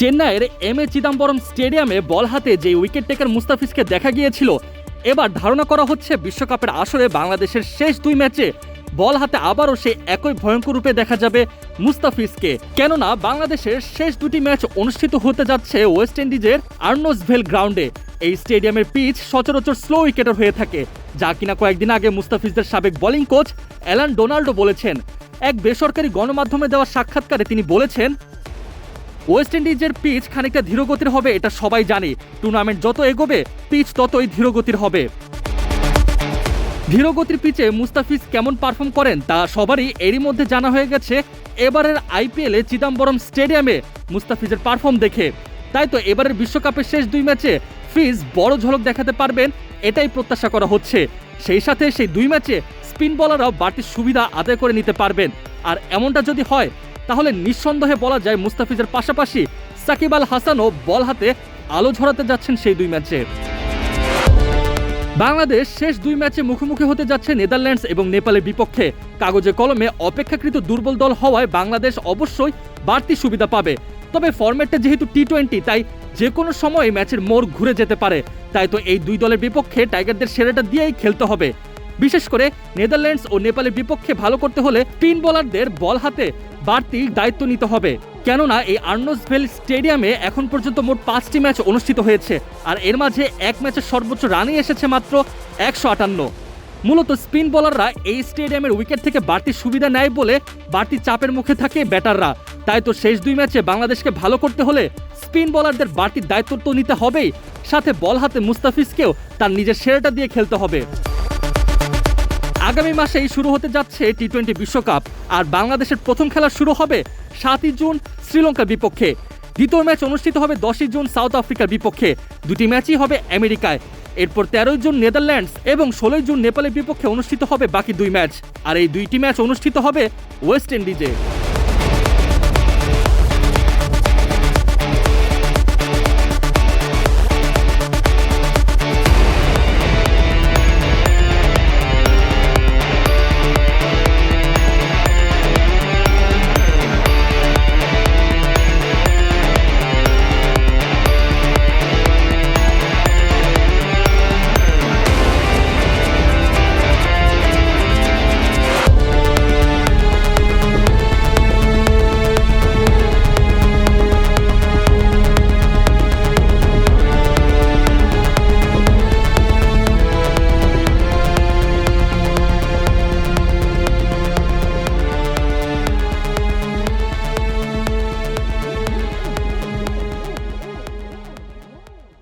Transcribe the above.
চেন্নাইয়ের M A Chidambaram স্টেডিয়ামে বল হাতে যে উইকেট টেকার মুস্তাফিজকে দেখা গিয়েছিল, এবার ধারণা করা হচ্ছে বিশ্বকাপের আসরে বাংলাদেশের শেষ দুই ম্যাচে বল হাতে আবারও সেই একই ভয়ঙ্কর রূপে দেখা যাবে মুস্তাফিজকে। কেননা, বাংলাদেশের শেষ দুটি ম্যাচ অনুষ্ঠিত হতে যাচ্ছে ওয়েস্ট ইন্ডিজের আর্নোসভেল গ্রাউন্ডে। এই স্টেডিয়ামের পিচ সচরাচর স্লো উইকেটার হয়ে থাকে, যা কিনা কয়েকদিন আগে মুস্তাফিজদের সাবেক বোলিং কোচ অ্যালান ডোনাল্ডো বলেছেন। এক বেসরকারি গণমাধ্যমে দেওয়া সাক্ষাৎকারে তিনি বলেছেন ওয়েস্ট ইন্ডিজের পিচ খানিকটা ধীরগতির হবে, এটা সবাই জানে। টুর্নামেন্ট যত এগোবে, পিচ ততই ধীরগতির হবে। ধীরগতির পিচে মুস্তাফিজ কেমন পারফর্ম করেন, তা সবারই এরই মধ্যে জানা হয়ে গেছে। এবারের আইপিএলে চিদাম্বরম স্টেডিয়ামে মুস্তাফিজের পারফর্ম দেখে। তাই তো এবারের বিশ্বকাপের শেষ দুই ম্যাচে ফিজ বড় ঝলক দেখাতে পারবেন, এটাই প্রত্যাশা করা হচ্ছে। সেই সাথে সেই দুই ম্যাচে স্পিন বলাররাও বাড়তি সুবিধা আদায় করে নিতে পারবেন। আর এমনটা যদি হয় তাহলে নিঃসন্দেহে বলা যায় মুস্তাফিজের পাশাপাশি সাকিব আল হাসানও বল হাতে আলো ঝরাতে যাচ্ছেন সেই দুই ম্যাচে। বাংলাদেশ শেষ দুই ম্যাচে মুখোমুখি হতে যাচ্ছে নেদারল্যান্ডস এবং নেপালের বিপক্ষে। কাগজে কলমে অপেক্ষাকৃত দুর্বল দল হওয়ায় বাংলাদেশ অবশ্যই বাড়তি সুবিধা পাবে। তবে ফরম্যাটটা যেহেতু টি টোয়েন্টি তাই যে কোনো সময় ম্যাচের মোড় ঘুরে যেতে পারে। তাই তো এই দুই দলের বিপক্ষে টাইগারদের সেরাটা দিয়েই খেলতে হবে। বিশেষ করে নেদারল্যান্ডস ও নেপালের বিপক্ষে ভালো করতে হলে স্পিন বোলারদের বল হাতে বাড়তি দায়িত্ব নিতে হবে। কেননা এই আর্নসভেল স্টেডিয়ামে এখন পর্যন্ত মোট পাঁচটি ম্যাচ অনুষ্ঠিত হয়েছে, আর এর মাঝে এক ম্যাচের সর্বোচ্চ রানই এসেছে মাত্র একশো আটান্ন। মূলত স্পিন বোলাররা এই স্টেডিয়ামের উইকেট থেকে বাড়তি সুবিধা নেয় বলে বাড়তি চাপের মুখে থাকে ব্যাটাররা। তাই তো শেষ দুই ম্যাচে বাংলাদেশকে ভালো করতে হলে স্পিন বোলারদের বাড়তি দায়িত্ব তো নিতে হবেই, সাথে বল হাতে মুস্তাফিজকেও তার নিজের সেরাটা দিয়ে খেলতে হবে। আগামী মাসেই শুরু হতে যাচ্ছে টি টোয়েন্টি বিশ্বকাপ। আর বাংলাদেশের প্রথম খেলা শুরু হবে সাতই জুন শ্রীলঙ্কার বিপক্ষে। দ্বিতীয় ম্যাচ অনুষ্ঠিত হবে দশই জুন সাউথ আফ্রিকার বিপক্ষে। দুটি ম্যাচই হবে আমেরিকায়। এরপর তেরোই জুন নেদারল্যান্ডস এবং ষোলোই জুন নেপালের বিপক্ষে অনুষ্ঠিত হবে বাকি দুই ম্যাচ। আর এই দুইটি ম্যাচ অনুষ্ঠিত হবে ওয়েস্ট ইন্ডিজে।